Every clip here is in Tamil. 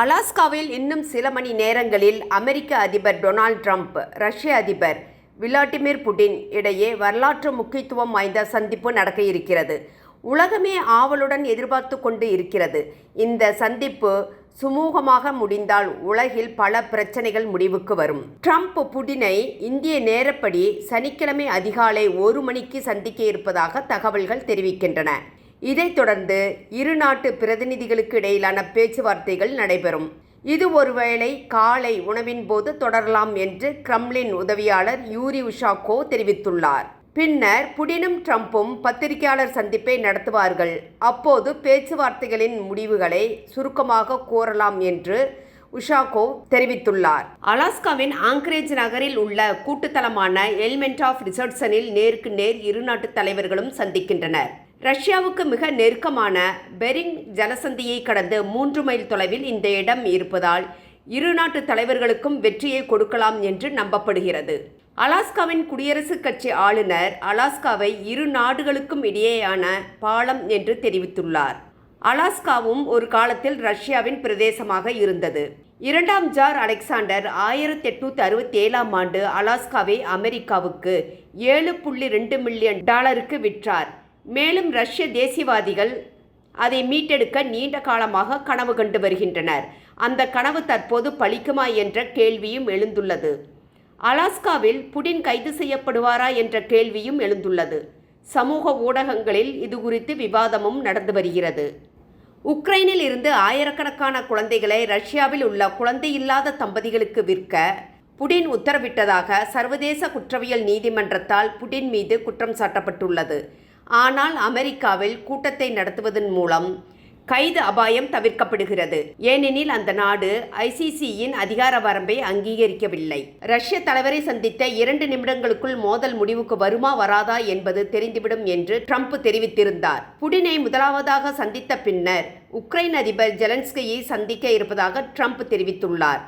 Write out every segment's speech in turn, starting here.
அலாஸ்காவில் இன்னும் சில மணி நேரங்களில் அமெரிக்க அதிபர் டொனால்ட் ட்ரம்ப் ரஷ்ய அதிபர் விளாடிமிர் புடின் இடையே வரலாற்று முக்கியத்துவம் வாய்ந்த சந்திப்பு நடக்க இருக்கிறது. உலகமே ஆவலுடன் எதிர்பார்த்து கொண்டு இருக்கிறது. இந்த சந்திப்பு சுமூகமாக முடிந்தால் உலகில் பல பிரச்சனைகள் முடிவுக்கு வரும். ட்ரம்ப் புடினை இந்திய நேரப்படி சனிக்கிழமை அதிகாலை ஒரு மணிக்கு சந்திக்க இருப்பதாக தகவல்கள் தெரிவிக்கின்றன. இதைத் தொடர்ந்து இரு நாட்டு பிரதிநிதிகளுக்கு இடையிலான பேச்சுவார்த்தைகள் நடைபெறும். இது ஒருவேளை காலை உணவின் போது தொடரலாம் என்று கிரம்லின் உதவியாளர் யூரி உஷாகோ தெரிவித்துள்ளார். பின்னர் புடினும் ட்ரம்ப்பும் பத்திரிகையாளர் சந்திப்பை நடத்துவார்கள். அப்போது பேச்சுவார்த்தைகளின் முடிவுகளை சுருக்கமாக கூறலாம் என்று உஷாகோ தெரிவித்துள்ளார். அலாஸ்காவின் ஆங்கரேஜ் நகரில் உள்ள கூட்டுத்தலமான எலிமெண்ட் ஆஃப் ரிசர்ட்சனில் நேருக்கு நேர் இரு நாட்டு தலைவர்களும் சந்திக்கின்றனர். ரஷ்யாவுக்கு மிக நெருக்கமான பெரிங் ஜலசந்தியை கடந்து மூன்று மைல் தொலைவில் இந்த இடம் இருப்பதால் இரு நாட்டு தலைவர்களுக்கும் வெற்றியை கொடுக்கலாம் என்று நம்பப்படுகிறது. அலாஸ்காவின் குடியரசுக் கட்சி ஆளுநர் அலாஸ்காவை இரு நாடுகளுக்கும் இடையேயான பாலம் என்று தெரிவித்துள்ளார். அலாஸ்காவும் ஒரு காலத்தில் ரஷ்யாவின் பிரதேசமாக இருந்தது. இரண்டாம் ஜார் அலெக்சாண்டர் ஆயிரத்தி எட்நூத்தி அறுபத்தி ஏழாம் ஆண்டு அலாஸ்காவை அமெரிக்காவுக்கு ஏழு புள்ளி ரெண்டு மில்லியன் டாலருக்கு விற்றார். மேலும் ரஷ்ய தேசியவாதிகள் அதை மீட்டெடுக்க நீண்ட காலமாக கனவு கண்டு வருகின்றனர். அந்த கனவு தற்போது பலிக்குமா என்ற கேள்வியும் எழுந்துள்ளது. அலாஸ்காவில் புடின் கைது செய்யப்படுவாரா என்ற கேள்வியும் எழுந்துள்ளது. சமூக ஊடகங்களில் இது குறித்து விவாதமும் நடந்து வருகிறது. உக்ரைனில் இருந்து ஆயிரக்கணக்கான குழந்தைகளை ரஷ்யாவில் உள்ள குழந்தையில்லாத தம்பதிகளுக்கு விற்க புடின் உத்தரவிட்டதாக சர்வதேச குற்றவியல் நீதிமன்றத்தால் புடின் மீது குற்றம் சாட்டப்பட்டுள்ளது. ஆனால் அமெரிக்காவில் கூட்டத்தை நடத்துவதன் மூலம் கைது அபாயம் தவிர்க்கப்படுகிறது. ஏனெனில் அந்த நாடு ஐசிசியின் அதிகார வரம்பை அங்கீகரிக்கவில்லை. ரஷ்ய தலைவரை சந்தித்த இரண்டு நிமிடங்களுக்குள் மோதல் முடிவுக்கு வருமா வராதா என்பது தெரிந்துவிடும் என்று ட்ரம்ப் தெரிவித்திருந்தார். புடினை முதலாவதாக சந்தித்த பின்னர் உக்ரைன் அதிபர் ஜெலன்ஸ்கியை சந்திக்க இருப்பதாக ட்ரம்ப் தெரிவித்துள்ளார்.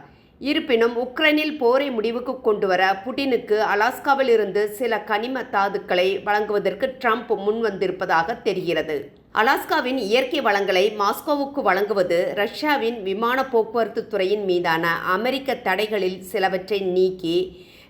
இருப்பினும் உக்ரைனில் போரை முடிவுக்கு கொண்டுவர புடினுக்கு அலாஸ்காவில் இருந்து சில கனிம தாதுக்களை வழங்குவதற்கு ட்ரம்ப் முன்வந்திருப்பதாக தெரிகிறது. அலாஸ்காவின் இயற்கை வளங்களை மாஸ்கோவுக்கு வழங்குவது ரஷ்யாவின் விமான போக்குவரத்து துறையின் மீதான அமெரிக்க தடைகளில் சிலவற்றை நீக்கி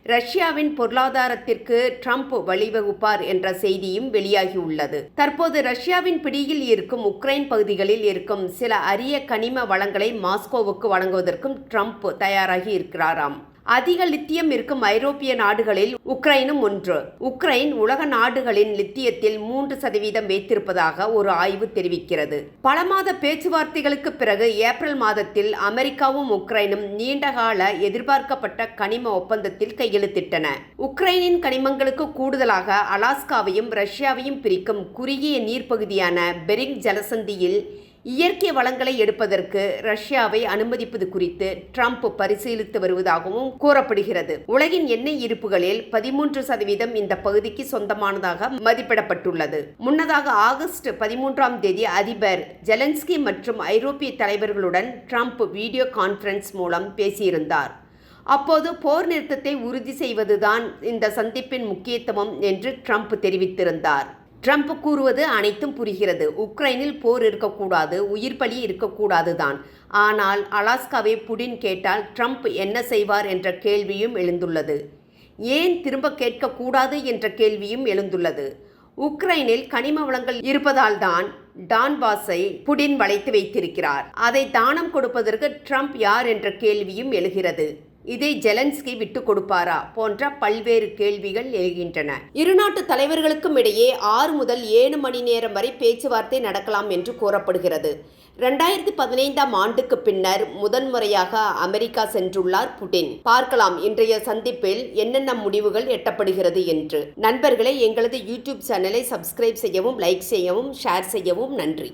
ரஷ்யாவின் பொருளாதாரத்திற்கு ட்ரம்ப் வழிவகுப்பார் என்ற செய்தியும் வெளியாகியுள்ளது. தற்போது ரஷ்யாவின் பிடியில் இருக்கும் உக்ரைன் பகுதிகளில் இருக்கும் சில அரிய கனிம வளங்களை மாஸ்கோவுக்கு வழங்குவதற்கும் ட்ரம்ப் தயாராகி இருக்கிறாராம். அதிக லித்தியம் இருக்கும் ஐரோப்பிய நாடுகளில் உக்ரைனும் ஒன்று. உக்ரைன் உலக நாடுகளின் லித்தியத்தில் மூன்று சதவீதம் வைத்திருப்பதாக ஒரு ஆய்வு தெரிவிக்கிறது. பல மாத பேச்சுவார்த்தைகளுக்கு பிறகு ஏப்ரல் மாதத்தில் அமெரிக்காவும் உக்ரைனும் நீண்டகால எதிர்பார்க்கப்பட்ட கனிம ஒப்பந்தத்தில் கையெழுத்திட்டன. உக்ரைனின் கனிமங்களுக்கு கூடுதலாக அலாஸ்காவையும் ரஷ்யாவையும் பிரிக்கும் குறுகிய நீர்ப்பகுதியான பெரிங் ஜலசந்தியில் இயற்கை வளங்களை எடுப்பதற்கு ரஷ்யாவை அனுமதிப்பது குறித்து ட்ரம்ப் பரிசீலித்து வருவதாகவும் கூறப்படுகிறது. உலகின் எண்ணெய் இருப்புகளில் பதிமூன்று சதவீதம் இந்த பகுதிக்கு சொந்தமானதாக மதிப்பிடப்பட்டுள்ளது. முன்னதாக ஆகஸ்ட் பதிமூன்றாம் தேதி அதிபர் ஜெலன்ஸ்கி மற்றும் ஐரோப்பிய தலைவர்களுடன் ட்ரம்ப் வீடியோ கான்ஃபரன்ஸ் மூலம் பேசியிருந்தார். அப்போது போர் நிறுத்தத்தை உறுதி செய்வதுதான் இந்த சந்திப்பின் முக்கியத்துவம் என்று ட்ரம்ப் தெரிவித்திருந்தார். ட்ரம்ப் கூறுவது அனைத்தும் புரிகிறது. உக்ரைனில் போர் இருக்கக்கூடாது உயிர் பலி இருக்கக்கூடாது தான் ஆனால் அலாஸ்காவை புடின் கேட்டால் ட்ரம்ப் என்ன செய்வார் என்ற கேள்வியும் எழுந்துள்ளது. ஏன் திரும்ப கேட்கக்கூடாது என்ற கேள்வியும் எழுந்துள்ளது. உக்ரைனில் கனிம வளங்கள் இருப்பதால் தான் டான்பாஸை புடின் வளைத்து வைத்திருக்கிறார். அதை தானம் கொடுப்பதற்கு ட்ரம்ப் யார் என்ற கேள்வியும் எழுகிறது. இதை ஜெலன்ஸ்கி விட்டு கொடுப்பாரா போன்ற பல்வேறு கேள்விகள் எழுகின்றன. இருநாட்டு தலைவர்களுக்கும் இடையே ஆறு முதல் ஏழு மணி நேரம் வரை பேச்சுவார்த்தை நடக்கலாம் என்று கூறப்படுகிறது. ரெண்டாயிரத்தி பதினைந்தாம் ஆண்டுக்கு பின்னர் முதன்முறையாக அமெரிக்கா சென்றுள்ளார் புடின் பார்க்கலாம் இன்றைய சந்திப்பில் என்னென்ன முடிவுகள் எட்டப்படுகிறது என்று. நண்பர்களே எங்களது யூடியூப் சேனலை சப்ஸ்கிரைப் செய்யவும் லைக் செய்யவும் ஷேர் செய்யவும் நன்றி.